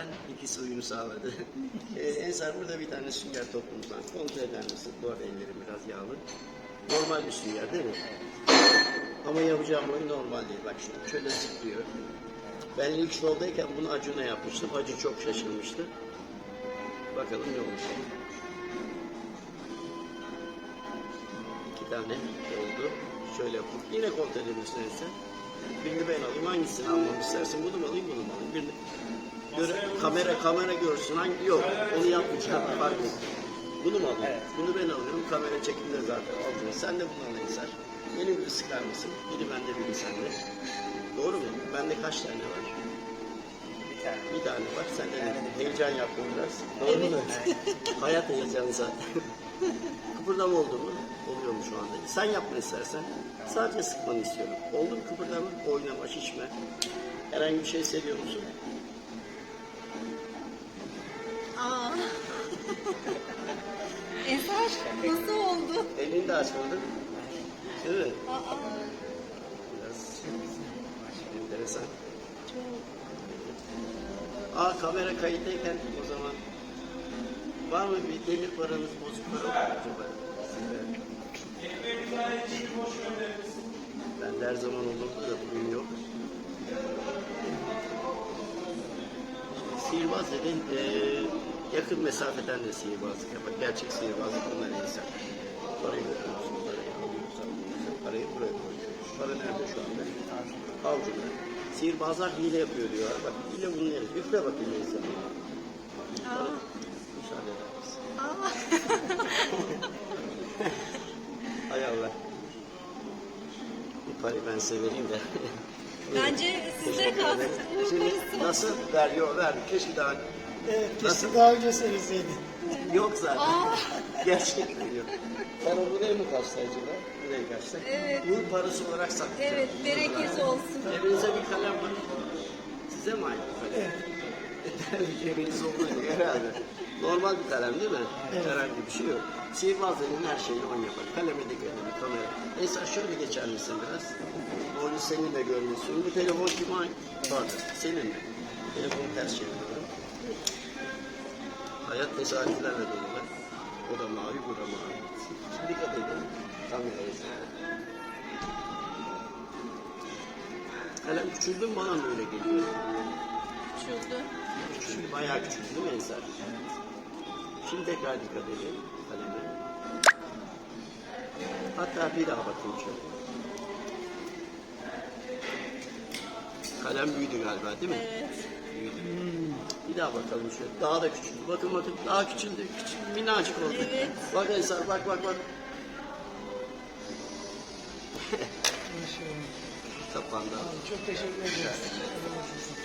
zaten ikisi uyum sağladı. ee, Ensar burada bir tane sünger topumuz var. Kontrol eder misin? Bu arada ellerim biraz yağlı. Normal bir sünger değil mi? Ama yapacağım oyun normal değil. Bak şimdi şöyle zıplıyor. Ben ilk şoldayken bunu Acun'a yapmıştım. Acun çok şaşırmıştı. Bakalım ne olacak. İki tane oldu. Şöyle yapıp yine kontrol edebilirsin sen. Birini ben alayım. Hangisini almamı istersin? Bunu mu alayım, bunu mu alayım? Birini. Göre, kamera kamera görsün. Hangi yok. Onu yapmayacağım. Fark. Bunu mu alayım? Bunu ben alıyorum. Kamera çekimde zaten aldım. Sen de bunu al Ensar. Benim sıkar mısın? Biri bende, biri sende. Doğru mu? Bende kaç tane var? Bir tane. Bir tane var. Sende de heyecan yaptım biraz. Doğru mu? Hayat heyecanı zaten. Kıpırdama oldu mu? Oluyor mu şu anda? Sen yapma istersen. Sadece sıkmanı istiyorum. Oldu mu kıpırdama? Oynama, şişme. Herhangi bir şey seviyor musun? Nasıl oldu? Elini de açmadın. Değil mi? Aa. Biraz enteresan. Aa kamera kayıttayken o zaman var mı bir demir paranız bozuk para mı acaba? Ben de her zaman olurdu da bugün yok. Sihirbaz dedin, eee, yakın mesafeden de sihirbazlık yapar. Gerçek sihirbazlık onlar insan. Parayı okuyorsun, parayı alıyoruz. Parayı buraya koyuyoruz. Para nerede şu anda? Avcıda. Sihirbazlar hile yapıyor diyorlar. Bak hile bunun yeri. Üfle bakayım insan. Aa. Müsaade eder misin? Aa. Hay Allah. Bu parayı ben size vereyim de. Bence size kalsın. Şimdi nasıl? Ver, yok ver. Keşke daha... Evet, Nasıl? keşke daha önce söyleseydin. Yok zaten. Aa. Gerçekten yok. Para buraya mı kaçtı acaba? Buraya kaçtı. Evet. Uğur parası olarak saklayacağım. Evet, bereket olsun. Evinize bir kalem var. Size mi ait bu kalem? Cebiniz olduğu herhalde. Normal bir kalem değil mi? Herhangi bir şey yok. Sihirbazların her şeyini on yapar. Kaleme de kalemi, kamera. Neyse şöyle geçer misin biraz? Oyunu senin de görmüyorsun. Bu telefon kime ait? Pardon, senin mi? Telefonu ters çeviriyorum. Hayat tesadüflerle dolu. O da mavi, bu da mavi. Dikkat edin. Kamerayı. Kalem küçüldü mü bana mı öyle geliyor? Bayağı küçüldü değil mi Ensar? Şimdi tekrar dikkat edelim kaleme. Hatta bir daha bakayım şöyle. Kalem büyüdü galiba değil mi? Evet. Büyüdü. Bir daha bakalım şöyle. Daha da küçüldü. Bakın bakın daha küçüldü. Küçük, minnacık oldu. Evet. Bak Ensar bak bak bak. Kapandı. Çok teşekkür ederiz.